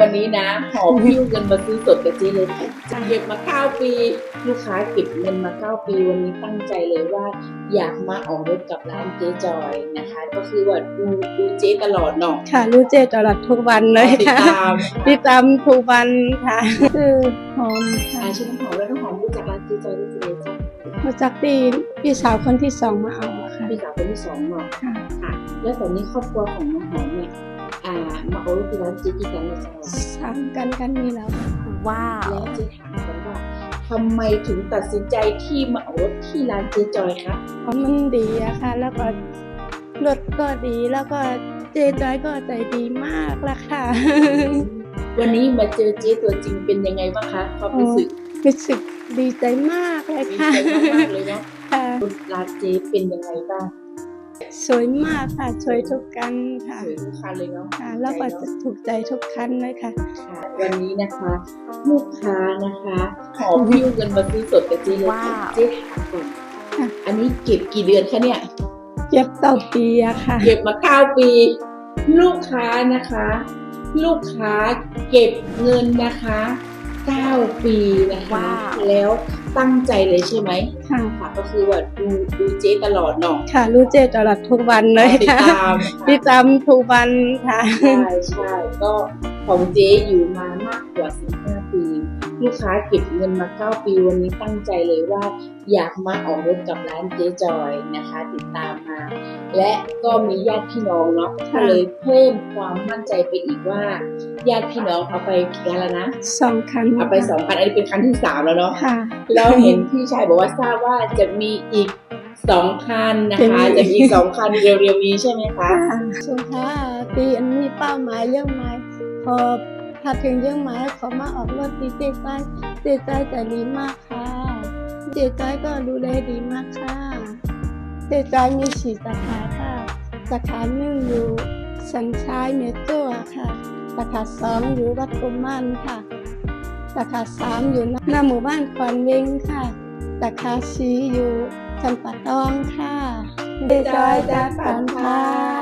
วันนี้นะหอบพิ้วเงินมาซื้อสดกับเจ๊เลยจะเก็บมาเก้าปี ลูกค้าเก็บเงินมาเก้าปี วันนี้ตั้งใจเลยว่า อยากมาออกรถกับร้านเจ๊จอยนะคะ ก็คือว่าดูดูเจ๊ตลอดเนาะค่ะรู้เจตลอดทุกวันเลยติดค่ะตามติดตามทุกวันค่ะคือหอมค่ะอาชื่อน้ำหอมแล้วน้ำหอมรู้จักร้านเจ๊จอยได้ยังไงจ๊ะมาจากที่พี่สาวคนที่สองมาเอาอะค่ะพี่สาวคนที่สองเนาะค่ะ ค่ะ แล้วตอนนี้ครอบครัวของน้ำหอมเนี่ยอ่า มาเอารถที่ร้านเจ๊กี่กันเนี่ยจ๊ะสามกันกันนี่แล้วค่ะว้าวแล้วเจ๊ถามกันว่าทำไมถึงตัดสินใจที่มาเอารถที่ร้านเจ๊จอยคะเพราะมันดีอะค่ะ แล้วก็รถก็ดีแล้วก็เจจอยก็ใจดีมากละค่ะ วันนี้มาเจอเจ๊ตัวจริงเป็นยังไงบ้างคะความรู้สึกรู้สึกดีใจมากเลยดีค่ะใจมากๆเลยเนาะค่ะร้านเจ๊เป็นยังไงบ้าง สวยมากค่ะสวยทุกกันค่ะสวยทุกคันเลยเนาะค่ะแล้วก็จะถูกใจทุกคันเลยค่ะค่ะ วันนี้นะคะ ลูกค้านะคะขอพิ้วเงินมาซื้อสดกับเจ๊เลยว้าวเจ๊ถามก่อนค่ะอันนี้เก็บกี่เดือนคะเนี่ย เก็บต่อปีอะค่ะ เก็บมาเก้าปี ลูกค้านะคะ ลูกค้าเก็บเงินนะคะ เก้าปีนะคะว้าวแล้วตั้งใจเลยใช่ไหมค่ะค่ะก็คือว่าดูดูเจ๊ตลอดเนาะค่ะรู้เจตลอดทุกวันเลยติดค่ะตามติดตามทุกวันค่ะใช่ใช่ก็ของเจ๊อยู่มามากกว่า15ปี ลูกค้าเก็บเงินมา 9 ปี วันนี้ตั้งใจเลยว่าอยากมาออกรถกับร้านเจ๊จอยนะคะ ติดตามมา และก็มีญาติพี่น้องเนาะก็ค่ะเลยเพิ่มความมั่นใจไปอีกว่าญาติพี่น้องเอาไปกี่คันแล้วนะสองคันเอาไปสองคันอันนี้เป็นคันที่สามแล้วเนาะค่ะเราเห็นพี่ชายบอกว่าทราบว่าจะมีอีกสองคันนะคะ จะมีจะมีอีกสองคันเร็วๆนี้ใช่ไหมคะสุดท้ายปีอันนี้เป้าหมายเยอะไหมพอ ถ้าถึงเยอะไหมขอมาออกรถดีเจใจเจใจใจดีมากค่ะเจใจก็ดูแลดีมากค่ะเจใจมีสีสาขาค่ะสาขาหนึ่งอยู่สันชายเมโจ้ค่ะสาขาสองอยู่วัดกุมันค่ะสาขาสามอยู่หน้าหมู่บ้านคอนเวงค่ะสาขาสี่อยู่สันปะตองค่ะเจจอยจากสันพา